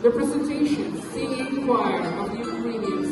The presentation, singing choir of the Ukrainian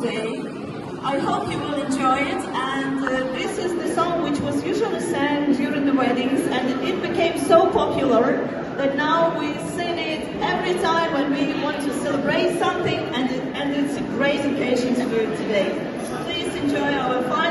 today. I hope you will enjoy it and uh, this is the song which was usually sang during the weddings and it became so popular that now we sing it every time when we want to celebrate something and, it, and it's a great occasion to do it today. Please enjoy our final.